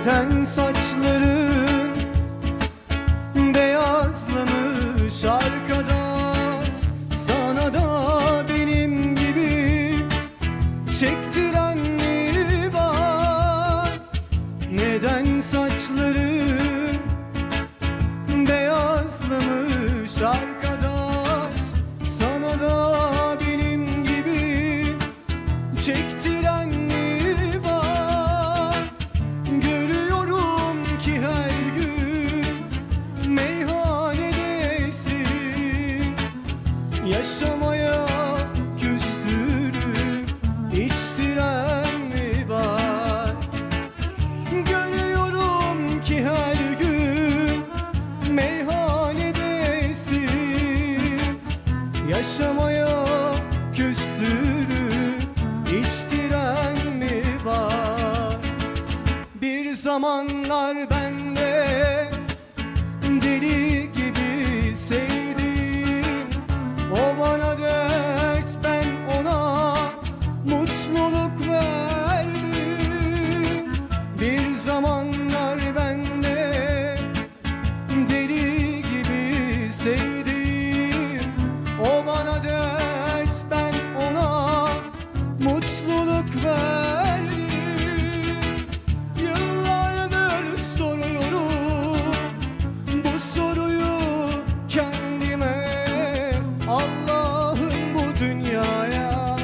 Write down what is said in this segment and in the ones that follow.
Neden saçların beyazlamış arkadaş? Sana da benim gibi çektirenleri var. Neden saçların Bir kendime Allah'ım bu dünyaya.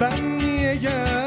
Ben niye geldim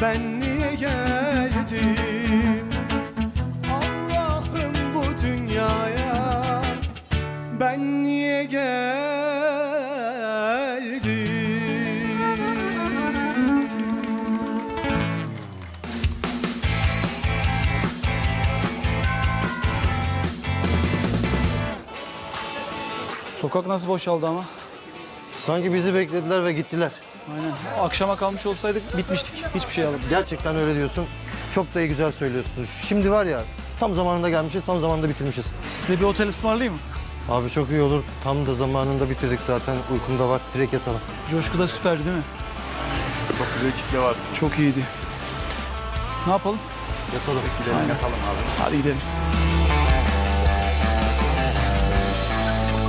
ben niye geldim Allah'ım bu dünyaya ben niye geldim Sokak nasıl boşaldı ama? Sanki bizi beklediler ve gittiler. Aynen. Akşama kalmış olsaydık bitmiştik. Hiçbir şey alamadık. Gerçekten öyle diyorsun. Çok da iyi güzel söylüyorsun. Şimdi var ya tam zamanında gelmişiz, tam zamanında bitirmişiz. Size bir otel ısmarlayayım mı? Abi çok iyi olur. Tam da zamanında bitirdik zaten. Uykum da var. Direkt yatalım. Coşku da süperdi değil mi? Çok güzel kitle var. Çok iyiydi. Ne yapalım? Yatalım. Gidelim yatalım abi. Hadi gidelim.